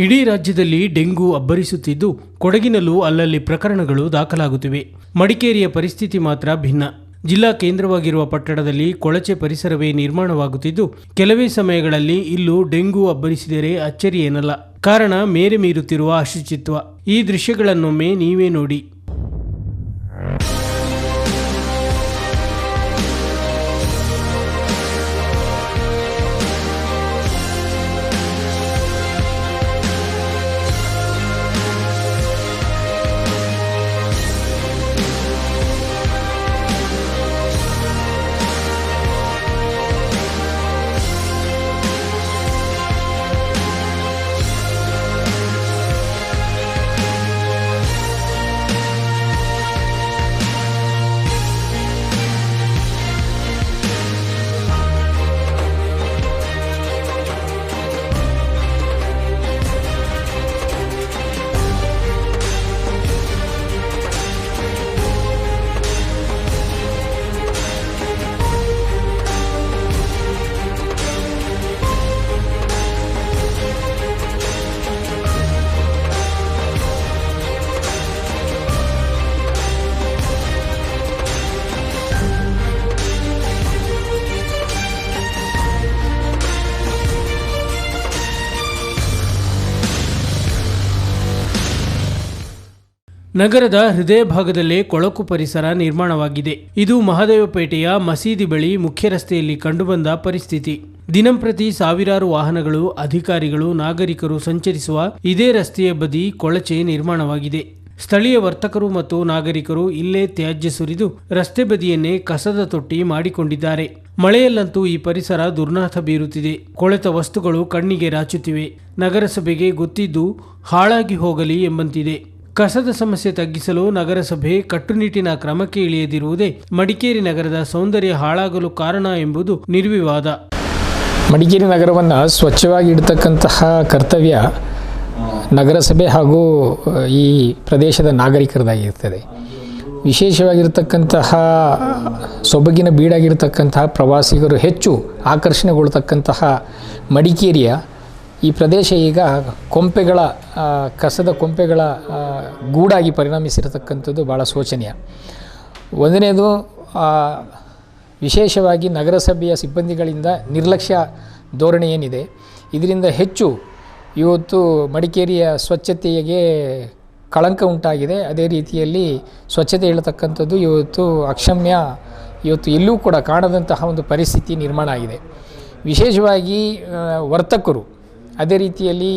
ಇಡೀ ರಾಜ್ಯದಲ್ಲಿ ಡೆಂಗು ಅಬ್ಬರಿಸುತ್ತಿದ್ದು ಕೊಡಗಿನಲ್ಲೂ ಅಲ್ಲಲ್ಲಿ ಪ್ರಕರಣಗಳು ದಾಖಲಾಗುತ್ತಿವೆ. ಮಡಿಕೇರಿಯ ಪರಿಸ್ಥಿತಿ ಮಾತ್ರ ಭಿನ್ನ. ಜಿಲ್ಲಾ ಕೇಂದ್ರವಾಗಿರುವ ಪಟ್ಟಣದಲ್ಲಿ ಕೊಳಚೆ ಪರಿಸರವೇ ನಿರ್ಮಾಣವಾಗುತ್ತಿದ್ದು, ಕೆಲವೇ ಸಮಯಗಳಲ್ಲಿ ಇಲ್ಲೂ ಡೆಂಗು ಅಬ್ಬರಿಸಿದರೆ ಅಚ್ಚರಿಯೇನಲ್ಲ. ಕಾರಣ ಮೇರೆ ಮೀರುತ್ತಿರುವ ಅಶುಚಿತ್ವ. ಈ ದೃಶ್ಯಗಳನ್ನೊಮ್ಮೆ ನೀವೇ ನೋಡಿ. ನಗರದ ಹೃದಯ ಭಾಗದಲ್ಲೇ ಕೊಳಕು ಪರಿಸರ ನಿರ್ಮಾಣವಾಗಿದೆ. ಇದು ಮಹದೇವಪೇಟೆಯ ಮಸೀದಿ ಬಳಿ ಮುಖ್ಯ ರಸ್ತೆಯಲ್ಲಿ ಕಂಡುಬಂದ ಪರಿಸ್ಥಿತಿ. ದಿನಂಪ್ರತಿ ಸಾವಿರಾರು ವಾಹನಗಳು, ಅಧಿಕಾರಿಗಳು, ನಾಗರಿಕರು ಸಂಚರಿಸುವ ಇದೇ ರಸ್ತೆಯ ಬದಿ ಕೊಳಚೆ ನಿರ್ಮಾಣವಾಗಿದೆ. ಸ್ಥಳೀಯ ವರ್ತಕರು ಮತ್ತು ನಾಗರಿಕರು ಇಲ್ಲೇ ತ್ಯಾಜ್ಯ ಸುರಿದು ರಸ್ತೆ ಬದಿಯನ್ನೇ ಕಸದ ತೊಟ್ಟಿ ಮಾಡಿಕೊಂಡಿದ್ದಾರೆ. ಮಳೆಯಲ್ಲಂತೂ ಈ ಪರಿಸರ ದುರ್ನಾಥ ಬೀರುತ್ತಿದೆ. ಕೊಳೆತ ವಸ್ತುಗಳು ಕಣ್ಣಿಗೆ ರಾಚುತ್ತಿವೆ. ನಗರಸಭೆಗೆ ಗೊತ್ತಿದ್ದು ಹಾಳಾಗಿ ಹೋಗಲಿ ಎಂಬಂತಿದೆ. ಕಸದ ಸಮಸ್ಯೆ ತಗ್ಗಿಸಲು ನಗರಸಭೆ ಕಟ್ಟುನಿಟ್ಟಿನ ಕ್ರಮಕ್ಕೆ ಇಳಿಯದಿರುವುದೇ ಮಡಿಕೇರಿ ನಗರದ ಸೌಂದರ್ಯ ಹಾಳಾಗಲು ಕಾರಣ ಎಂಬುದು ನಿರ್ವಿವಾದ. ಮಡಿಕೇರಿ ನಗರವನ್ನು ಸ್ವಚ್ಛವಾಗಿ ಇಡ್ತಕ್ಕಂತಹ ಕರ್ತವ್ಯ ನಗರಸಭೆ ಹಾಗೂ ಈ ಪ್ರದೇಶದ ನಾಗರಿಕರದಾಗಿರ್ತದೆ. ವಿಶೇಷವಾಗಿರ್ತಕ್ಕಂತಹ ಸೊಬಗಿನ ಬೀಡಾಗಿರ್ತಕ್ಕಂತಹ ಪ್ರವಾಸಿಗರು ಹೆಚ್ಚು ಆಕರ್ಷಣೆಗೊಳ್ತಕ್ಕಂತಹ ಮಡಿಕೇರಿಯ ಈ ಪ್ರದೇಶ ಈಗ ಕೊಂಪೆಗಳ ಕಸದ ಕೊಂಪೆಗಳ ಗೂಡಾಗಿ ಪರಿಣಮಿಸಿರತಕ್ಕಂಥದ್ದು ಭಾಳ ಶೋಚನೀಯ. ಒಂದನೇದು ವಿಶೇಷವಾಗಿ ನಗರಸಭೆಯ ಸಿಬ್ಬಂದಿಗಳಿಂದ ನಿರ್ಲಕ್ಷ್ಯ ಧೋರಣೆ ಏನಿದೆ, ಇದರಿಂದ ಹೆಚ್ಚು ಇವತ್ತು ಮಡಿಕೇರಿಯ ಸ್ವಚ್ಛತೆಗೆ ಕಳಂಕ ಉಂಟಾಗಿದೆ. ಅದೇ ರೀತಿಯಲ್ಲಿ ಸ್ವಚ್ಛತೆ ಹೇಳ್ತಕ್ಕಂಥದ್ದು ಇವತ್ತು ಅಕ್ಷಮ್ಯ, ಇವತ್ತು ಎಲ್ಲೂ ಕೂಡ ಕಾಣದಂತಹ ಒಂದು ಪರಿಸ್ಥಿತಿ ನಿರ್ಮಾಣ ಆಗಿದೆ. ವಿಶೇಷವಾಗಿ ವರ್ತಕರು ಅದೇ ರೀತಿಯಲ್ಲಿ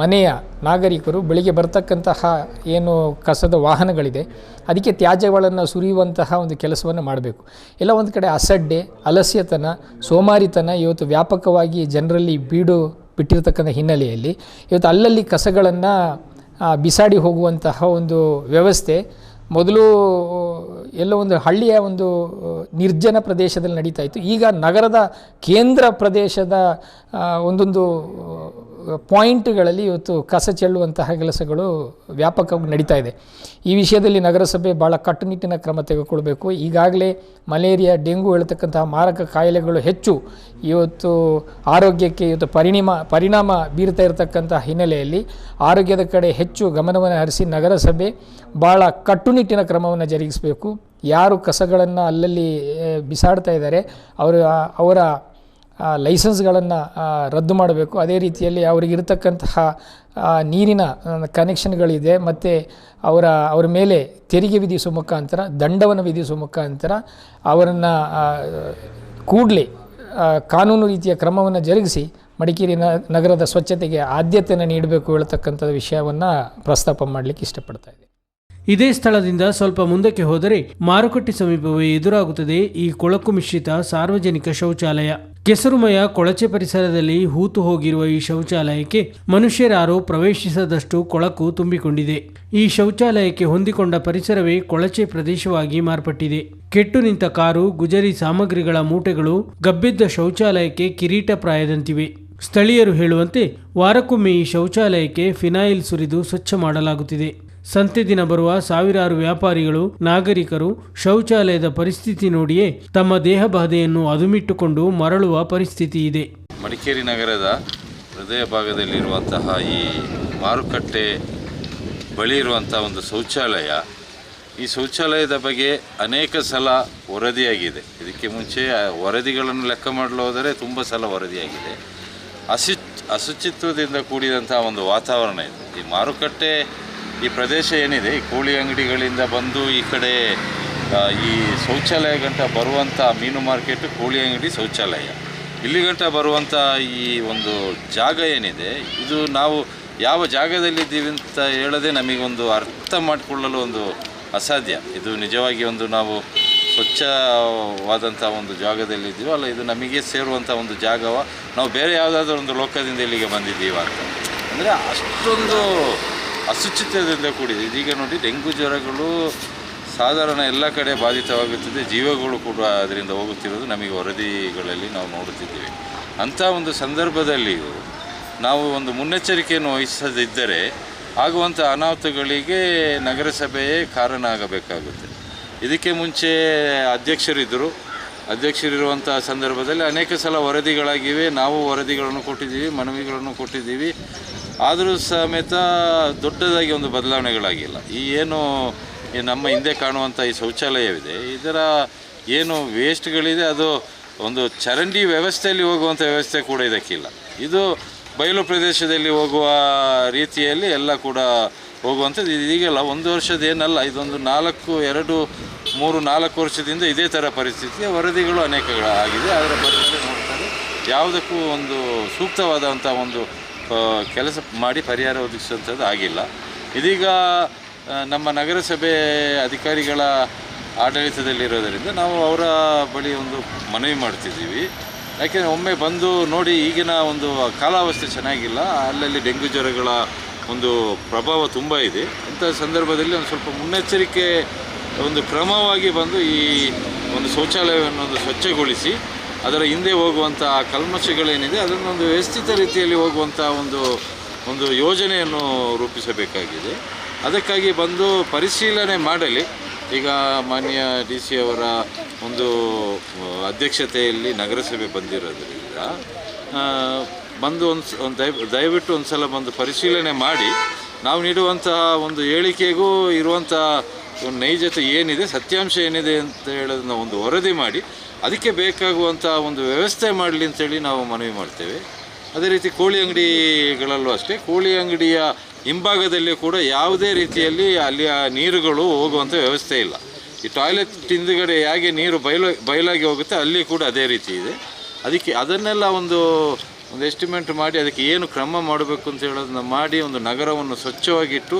ಮನೆಯ ನಾಗರಿಕರು ಬೆಳಿಗ್ಗೆ ಬರ್ತಕ್ಕಂತಹ ಏನು ಕಸದ ವಾಹನಗಳಿದೆ, ಅದಕ್ಕೆ ತ್ಯಾಜ್ಯಗಳನ್ನು ಸುರಿಯುವಂತಹ ಒಂದು ಕೆಲಸವನ್ನು ಮಾಡಬೇಕು. ಎಲ್ಲ ಒಂದು ಕಡೆ ಅಸಡ್ಡೆ, ಅಲಸ್ಯತನ, ಸೋಮಾರಿತನ ಇವತ್ತು ವ್ಯಾಪಕವಾಗಿ ಜನರಲ್ಲಿ ಬೀಡು ಬಿಟ್ಟಿರ್ತಕ್ಕಂಥ ಹಿನ್ನೆಲೆಯಲ್ಲಿ ಇವತ್ತು ಅಲ್ಲಲ್ಲಿ ಕಸಗಳನ್ನು ಬಿಸಾಡಿ ಹೋಗುವಂತಹ ಒಂದು ವ್ಯವಸ್ಥೆ ಮೊದಲು, ಎಲ್ಲ ಒಂದು ಹಳ್ಳಿಯ ಒಂದು ನಿರ್ಜನ ಪ್ರದೇಶದಲ್ಲಿ ನಡೀತಾ ಇತ್ತು. ಈಗ ನಗರದ ಕೇಂದ್ರ ಪ್ರದೇಶದ ಒಂದೊಂದು ಪಾಯಿಂಟ್ಗಳಲ್ಲಿ ಇವತ್ತು ಕಸ ಚೆಲ್ಲುವಂತಹ ಕೆಲಸಗಳು ವ್ಯಾಪಕವಾಗಿ ನಡೀತಾ ಇದೆ. ಈ ವಿಷಯದಲ್ಲಿ ನಗರಸಭೆ ಭಾಳ ಕಟ್ಟುನಿಟ್ಟಿನ ಕ್ರಮ ತೆಗೆದುಕೊಳ್ಬೇಕು. ಈಗಾಗಲೇ ಮಲೇರಿಯಾ, ಡೆಂಗು ಹೇಳ್ತಕ್ಕಂತಹ ಮಾರಕ ಕಾಯಿಲೆಗಳು ಹೆಚ್ಚು ಇವತ್ತು ಆರೋಗ್ಯಕ್ಕೆ ಇವತ್ತು ಪರಿಣಿಮ, ಪರಿಣಾಮ ಬೀರ್ತಾ ಇರತಕ್ಕಂಥ ಹಿನ್ನೆಲೆಯಲ್ಲಿ ಆರೋಗ್ಯದ ಕಡೆ ಹೆಚ್ಚು ಗಮನವನ್ನು ಹರಿಸಿ ನಗರಸಭೆ ಭಾಳ ಕಟ್ಟುನಿಟ್ಟಿನ ಕ್ರಮವನ್ನು ಜರುಗಿಸಬೇಕು. ಯಾರು ಕಸಗಳನ್ನು ಅಲ್ಲಲ್ಲಿ ಬಿಸಾಡ್ತಾ ಇದ್ದಾರೆ, ಅವರು ಅವರ ಲೈಸೆನ್ಸ್ಗಳನ್ನು ರದ್ದು ಮಾಡಬೇಕು. ಅದೇ ರೀತಿಯಲ್ಲಿ ಅವರಿಗಿರ್ತಕ್ಕಂತಹ ನೀರಿನ ಕನೆಕ್ಷನ್ಗಳಿದೆ ಮತ್ತು ಅವರ ಅವರ ಮೇಲೆ ತೆರಿಗೆ ವಿಧಿಸುವ ಮುಖಾಂತರ, ದಂಡವನ್ನು ವಿಧಿಸುವ ಮುಖಾಂತರ ಅವರನ್ನು ಕೂಡಲೇ ಕಾನೂನು ರೀತಿಯ ಕ್ರಮವನ್ನು ಜರುಗಿಸಿ ಮಡಿಕೇರಿ ನಗರದ ಸ್ವಚ್ಛತೆಗೆ ಆದ್ಯತೆಯನ್ನು ನೀಡಬೇಕು ಹೇಳ್ತಕ್ಕಂಥ ವಿಷಯವನ್ನು ಪ್ರಸ್ತಾಪ ಮಾಡಲಿಕ್ಕೆ ಇಷ್ಟಪಡ್ತಾ ಇದ್ದೀನಿ. ಇದೇ ಸ್ಥಳದಿಂದ ಸ್ವಲ್ಪ ಮುಂದಕ್ಕೆ ಹೋದರೆ ಮಾರುಕಟ್ಟೆ ಸಮೀಪವೇ ಎದುರಾಗುತ್ತದೆ ಈ ಕೊಳಕು ಮಿಶ್ರಿತ ಸಾರ್ವಜನಿಕ ಶೌಚಾಲಯ. ಕೆಸರುಮಯ ಕೊಳಚೆ ಪರಿಸರದಲ್ಲಿ ಹೂತು ಹೋಗಿರುವ ಈ ಶೌಚಾಲಯಕ್ಕೆ ಮನುಷ್ಯರಾರೋ ಪ್ರವೇಶಿಸದಷ್ಟು ಕೊಳಕು ತುಂಬಿಕೊಂಡಿದೆ. ಈ ಶೌಚಾಲಯಕ್ಕೆ ಹೊಂದಿಕೊಂಡ ಪರಿಸರವೇ ಕೊಳಚೆ ಪ್ರದೇಶವಾಗಿ ಮಾರ್ಪಟ್ಟಿದೆ. ಕೆಟ್ಟು ನಿಂತ ಕಾರು, ಗುಜರಿ ಸಾಮಗ್ರಿಗಳ ಮೂಟೆಗಳು, ಗಬ್ಬಿದ್ದ ಶೌಚಾಲಯಕ್ಕೆ ಕಿರೀಟಪ್ರಾಯದಂತಿವೆ ಸ್ಥಳೀಯರು ಹೇಳುವಂತೆ ವಾರಕ್ಕೊಮ್ಮೆ ಈ ಶೌಚಾಲಯಕ್ಕೆ ಫಿನಾಯಿಲ್ ಸುರಿದು ಸ್ವಚ್ಛ ಮಾಡಲಾಗುತ್ತಿದೆ. ಸಂತೆ ದಿನ ಬರುವ ಸಾವಿರಾರು ವ್ಯಾಪಾರಿಗಳು, ನಾಗರಿಕರು ಶೌಚಾಲಯದ ಪರಿಸ್ಥಿತಿ ನೋಡಿಯೇ ತಮ್ಮ ದೇಹ ಬಾಧೆಯನ್ನು ಅದುಮಿಟ್ಟುಕೊಂಡು ಮರಳುವ ಪರಿಸ್ಥಿತಿ ಇದೆ. ಮಡಿಕೇರಿ ನಗರದ ಹೃದಯ ಭಾಗದಲ್ಲಿರುವಂತಹ ಈ ಮಾರುಕಟ್ಟೆ ಬಳಿ ಇರುವಂಥ ಒಂದು ಶೌಚಾಲಯ, ಈ ಶೌಚಾಲಯದ ಬಗ್ಗೆ ಅನೇಕ ಸಲ ವರದಿಯಾಗಿದೆ. ಇದಕ್ಕೆ ಮುಂಚೆ ವರದಿಗಳನ್ನು ಲೆಕ್ಕ ಮಾಡಲು ಹೋದರೆ ತುಂಬ ಸಲ ವರದಿಯಾಗಿದೆ. ಅಶು ಅಶುಚಿತ್ವದಿಂದ ಕೂಡಿದಂಥ ಒಂದು ವಾತಾವರಣ ಇದೆ. ಈ ಮಾರುಕಟ್ಟೆ ಈ ಪ್ರದೇಶ ಏನಿದೆ? ಈ ಕೋಳಿ ಅಂಗಡಿಗಳಿಂದ ಬಂದು ಈ ಕಡೆ ಈ ಶೌಚಾಲಯ ಗಂಟ ಬರುವಂಥ ಮೀನು ಮಾರ್ಕೆಟ್ ಕೋಳಿ ಅಂಗಡಿ, ಶೌಚಾಲಯ. ಇಲ್ಲಿ ಗಂಟ ಬರುವಂಥ ಈ ಒಂದು ಜಾಗ ಏನಿದೆ, ಇದು ನಾವು ಯಾವ ಜಾಗದಲ್ಲಿದ್ದೀವಿ ಅಂತ ಹೇಳದೆ ನಮಗೊಂದು ಅರ್ಥ ಮಾಡಿಕೊಳ್ಳಲು ಒಂದು ಅಸಾಧ್ಯ. ಇದು ನಿಜವಾಗಿ ಒಂದು ನಾವು ಸ್ವಚ್ಛವಾದಂಥ ಒಂದು ಜಾಗದಲ್ಲಿದ್ದೀವೋ, ಅಲ್ಲ ಇದು ನಮಗೆ ಸೇರುವಂಥ ಒಂದು ಜಾಗವ, ನಾವು ಬೇರೆ ಯಾವುದಾದ್ರೂ ಒಂದು ಲೋಕದಿಂದ ಇಲ್ಲಿಗೆ ಬಂದಿದ್ದೀವ ಅಂತ. ಅಂದರೆ ಅಷ್ಟೊಂದು ಅಶುಚಿತ್ವದಿಂದ ಕೂಡಿದೆ. ಇದೀಗ ನೋಡಿ, ಡೆಂಗು ಜ್ವರಗಳು ಸಾಧಾರಣ ಎಲ್ಲ ಕಡೆ ಬಾಧಿತವಾಗುತ್ತದೆ. ಜೀವಗಳು ಕೂಡ ಅದರಿಂದ ಹೋಗುತ್ತಿರೋದು ನಮಗೆ ವರದಿಗಳಲ್ಲಿ ನಾವು ನೋಡುತ್ತಿದ್ದೇವೆ. ಅಂಥ ಒಂದು ಸಂದರ್ಭದಲ್ಲಿಯೂ ನಾವು ಒಂದು ಮುನ್ನೆಚ್ಚರಿಕೆಯನ್ನು ವಹಿಸದಿದ್ದರೆ ಆಗುವಂಥ ಅನಾಹುತಗಳಿಗೆ ನಗರಸಭೆಯೇ ಕಾರಣ ಆಗಬೇಕಾಗುತ್ತೆ. ಇದಕ್ಕೆ ಮುಂಚೆ ಅಧ್ಯಕ್ಷರಿದ್ದರು. ಅಧ್ಯಕ್ಷರಿರುವಂಥ ಸಂದರ್ಭದಲ್ಲಿ ಅನೇಕ ಸಲ ವರದಿಗಳಾಗಿವೆ. ನಾವು ವರದಿಗಳನ್ನು ಕೊಟ್ಟಿದ್ದೀವಿ, ಮನವಿಗಳನ್ನು ಕೊಟ್ಟಿದ್ದೀವಿ. ಆದರೂ ಸಮೇತ ದೊಡ್ಡದಾಗಿ ಒಂದು ಬದಲಾವಣೆಗಳಾಗಿಲ್ಲ. ಈ ಏನು ನಮ್ಮ ಹಿಂದೆ ಕಾಣುವಂಥ ಈ ಶೌಚಾಲಯವಿದೆ, ಇದರ ಏನು ವೇಸ್ಟ್ಗಳಿದೆ, ಅದು ಒಂದು ಚರಂಡಿ ವ್ಯವಸ್ಥೆಯಲ್ಲಿ ಹೋಗುವಂಥ ವ್ಯವಸ್ಥೆ ಕೂಡ ಇದಕ್ಕಿಲ್ಲ. ಇದು ಬಯಲು ಪ್ರದೇಶದಲ್ಲಿ ಹೋಗುವ ರೀತಿಯಲ್ಲಿ ಎಲ್ಲ ಕೂಡ ಹೋಗುವಂಥದ್ದು. ಈಗಲ್ಲ ಒಂದು ವರ್ಷದ ಏನಲ್ಲ, ಇದೊಂದು ನಾಲ್ಕು, ಎರಡು, ಮೂರು, ನಾಲ್ಕು ವರ್ಷದಿಂದ ಇದೇ ಥರ ಪರಿಸ್ಥಿತಿ ವರದಿಗಳು ಅನೇಕಗಳಾಗಿದೆ. ಅದರ ಬಗ್ಗೆ ನೋಡ್ತಾರೆ. ಯಾವುದಕ್ಕೂ ಒಂದು ಸೂಕ್ತವಾದಂಥ ಒಂದು ಕೆಲಸ ಮಾಡಿ ಪರಿಹಾರ ಒದಗಿಸುವಂಥದ್ದು ಆಗಿಲ್ಲ. ಇದೀಗ ನಮ್ಮ ನಗರಸಭೆ ಅಧಿಕಾರಿಗಳ ಆಡಳಿತದಲ್ಲಿರೋದರಿಂದ ನಾವು ಅವರ ಬಳಿ ಒಂದು ಮನವಿ ಮಾಡ್ತಿದ್ದೀವಿ. ಯಾಕೆಂದರೆ ಒಮ್ಮೆ ಬಂದು ನೋಡಿ ಈಗಿನ ಒಂದು ಕಾಲಾವಸ್ಥೆ ಚೆನ್ನಾಗಿಲ್ಲ. ಅಲ್ಲಲ್ಲಿ ಡೆಂಗ್ಯೂ ಜ್ವರಗಳ ಒಂದು ಪ್ರಭಾವ ತುಂಬ ಇದೆ. ಇಂಥ ಸಂದರ್ಭದಲ್ಲಿ ಒಂದು ಸ್ವಲ್ಪ ಮುನ್ನೆಚ್ಚರಿಕೆ ಒಂದು ಕ್ರಮವಾಗಿ ಬಂದು ಈ ಒಂದು ಶೌಚಾಲಯವನ್ನು ಒಂದು ಸ್ವಚ್ಛಗೊಳಿಸಿ ಅದರ ಹಿಂದೆ ಹೋಗುವಂಥ ಕಲ್ಮಶಗಳೇನಿದೆ, ಅದನ್ನೊಂದು ವ್ಯವಸ್ಥಿತ ರೀತಿಯಲ್ಲಿ ಹೋಗುವಂಥ ಒಂದು ಒಂದು ಯೋಜನೆಯನ್ನು ರೂಪಿಸಬೇಕಾಗಿದೆ. ಅದಕ್ಕಾಗಿ ಬಂದು ಪರಿಶೀಲನೆ ಮಾಡಲಿ. ಈಗ ಮಾನ್ಯ ಡಿ ಸಿ ಅವರ ಒಂದು ಅಧ್ಯಕ್ಷತೆಯಲ್ಲಿ ನಗರಸಭೆ ಬಂದಿರೋದ್ರಿಂದ ಬಂದು ಒಂದು ದಯವಿಟ್ಟು ಒಂದು ಸಲ ಬಂದು ಪರಿಶೀಲನೆ ಮಾಡಿ, ನಾವು ನೀಡುವಂತಹ ಒಂದು ಹೇಳಿಕೆಗೂ ಇರುವಂಥ ನೈಜತೆ ಏನಿದೆ, ಸತ್ಯಾಂಶ ಏನಿದೆ ಅಂತ ಹೇಳೋದನ್ನ ಒಂದು ವರದಿ ಮಾಡಿ ಅದಕ್ಕೆ ಬೇಕಾಗುವಂಥ ಒಂದು ವ್ಯವಸ್ಥೆ ಮಾಡಲಿ ಅಂತೇಳಿ ನಾವು ಮನವಿ ಮಾಡ್ತೇವೆ. ಅದೇ ರೀತಿ ಕೋಳಿ ಅಂಗಡಿಗಳಲ್ಲೂ ಅಷ್ಟೇ, ಕೋಳಿ ಅಂಗಡಿಯ ಹಿಂಭಾಗದಲ್ಲಿ ಕೂಡ ಯಾವುದೇ ರೀತಿಯಲ್ಲಿ ಅಲ್ಲಿಯ ನೀರುಗಳು ಹೋಗುವಂಥ ವ್ಯವಸ್ಥೆ ಇಲ್ಲ. ಈ ಟಾಯ್ಲೆಟ್ ಹಿಂದುಗಡೆ ಹೇಗೆ ನೀರು ಬಯಲು, ಬಯಲಾಗಿ ಹೋಗುತ್ತೆ ಅಲ್ಲಿ ಕೂಡ ಅದೇ ರೀತಿ ಇದೆ. ಅದಕ್ಕೆ ಅದನ್ನೆಲ್ಲ ಒಂದು ಒಂದು ಎಸ್ಟಿಮೇಟ್ ಮಾಡಿ ಅದಕ್ಕೆ ಏನು ಕ್ರಮ ಮಾಡಬೇಕು ಅಂತ ಹೇಳೋದನ್ನ ಮಾಡಿ ಒಂದು ನಗರವನ್ನು ಸ್ವಚ್ಛವಾಗಿಟ್ಟು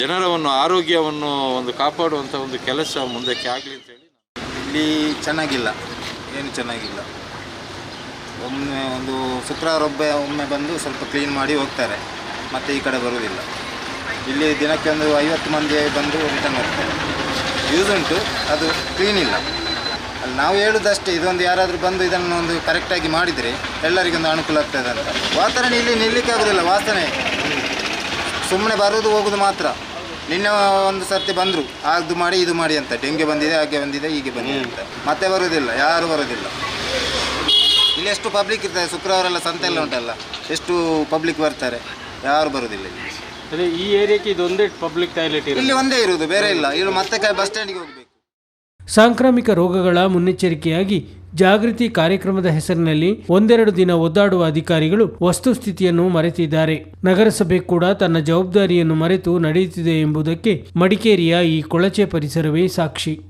ಜನರ ಒಂದು ಆರೋಗ್ಯವನ್ನು ಒಂದು ಕಾಪಾಡುವಂಥ ಒಂದು ಕೆಲಸ ಮುಂದಕ್ಕೆ ಆಗಲಿ ಅಂತೇಳಿ ಇಲ್ಲಿ ಚೆನ್ನಾಗಿಲ್ಲ. ಏನು ಚೆನ್ನಾಗಿಲ್ಲ. ಒಮ್ಮೆ ಒಂದು ಶುಕ್ರವಾರ ಒಬ್ಬ ಒಮ್ಮೆ ಬಂದು ಸ್ವಲ್ಪ ಕ್ಲೀನ್ ಮಾಡಿ ಹೋಗ್ತಾರೆ. ಮತ್ತು ಈ ಕಡೆ ಬರುವುದಿಲ್ಲ ಇಲ್ಲಿ ದಿನಕ್ಕೆ ಒಂದು ಐವತ್ತು ಮಂದಿ ಬಂದು ರಿಟರ್ನ್ ಹೋಗ್ತಾರೆ. ಯೂಸ್ ಉಂಟು, ಅದು ಕ್ಲೀನ್ ಇಲ್ಲ. ಅಲ್ಲಿ ನಾವು ಹೇಳುದಷ್ಟೇ, ಇದೊಂದು ಯಾರಾದರೂ ಬಂದು ಇದನ್ನು ಒಂದು ಕರೆಕ್ಟಾಗಿ ಮಾಡಿದರೆ ಎಲ್ಲರಿಗೊಂದು ಅನುಕೂಲ ಆಗ್ತದೆ ಅಂತ ವಾತಾವರಣ ಇಲ್ಲಿ ನಿಲ್ಲಕ್ಕೆ ಆಗೋದಿಲ್ಲ, ವಾಸನೆ. ಸುಮ್ಮನೆ ಬರೋದು ಹೋಗೋದು ಮಾತ್ರ. ನಿನ್ನೆ ಒಂದು ಸರ್ತಿ ಬಂದರು. ಅದು ಮಾಡಿ ಇದು ಮಾಡಿ ಅಂತ. ಡೆಂಗೆ ಬಂದಿದೆ ಹಾಗೆ ಬಂದಿದೆ ಹೀಗೆ ಬಂದಿದೆ ಅಂತ. ಮತ್ತೆ ಬರೋದಿಲ್ಲ ಯಾರು ಬರೋದಿಲ್ಲ. ಇಲ್ಲಿ ಎಷ್ಟು ಪಬ್ಲಿಕ್ ಇರ್ತಾರೆ ಶುಕ್ರವಾರ ಎಲ್ಲ ಸಂತೆ ಎಲ್ಲ ಉಂಟಲ್ಲ ಎಷ್ಟು ಪಬ್ಲಿಕ್ ಬರ್ತಾರೆ ಯಾರು ಬರೋದಿಲ್ಲ ಇಲ್ಲಿ. ಅದೇ ಈ ಏರಿಯಾಕ್ಕೆ ಇದೊಂದೇ ಪಬ್ಲಿಕ್ ಟಾಯ್ಲೆಟ್ ಇಲ್ಲಿ ಒಂದೇ ಇರುವುದು ಬೇರೆ ಇಲ್ಲ. ಇಲ್ಲಿ ಮತ್ತೆ ಬಸ್ ಸ್ಟ್ಯಾಂಡಿಗೆ ಹೋಗಬೇಕು. ಸಾಂಕ್ರಾಮಿಕ ರೋಗಗಳ ಮುನ್ನೆಚ್ಚರಿಕೆಯಾಗಿ ಜಾಗೃತಿ ಕಾರ್ಯಕ್ರಮದ ಹೆಸರಿನಲ್ಲಿ ಒಂದೆರಡು ದಿನ ಒದ್ದಾಡುವ ಅಧಿಕಾರಿಗಳು ವಸ್ತುಸ್ಥಿತಿಯನ್ನು ಮರೆತಿದ್ದಾರೆ. ನಗರಸಭೆ ಕೂಡ ತನ್ನ ಜವಾಬ್ದಾರಿಯನ್ನು ಮರೆತು ನಡೆಯುತ್ತಿದೆ ಎಂಬುದಕ್ಕೆ ಮಡಿಕೇರಿಯ ಈ ಕೊಳಚೆ ಪರಿಸರವೇ ಸಾಕ್ಷಿ.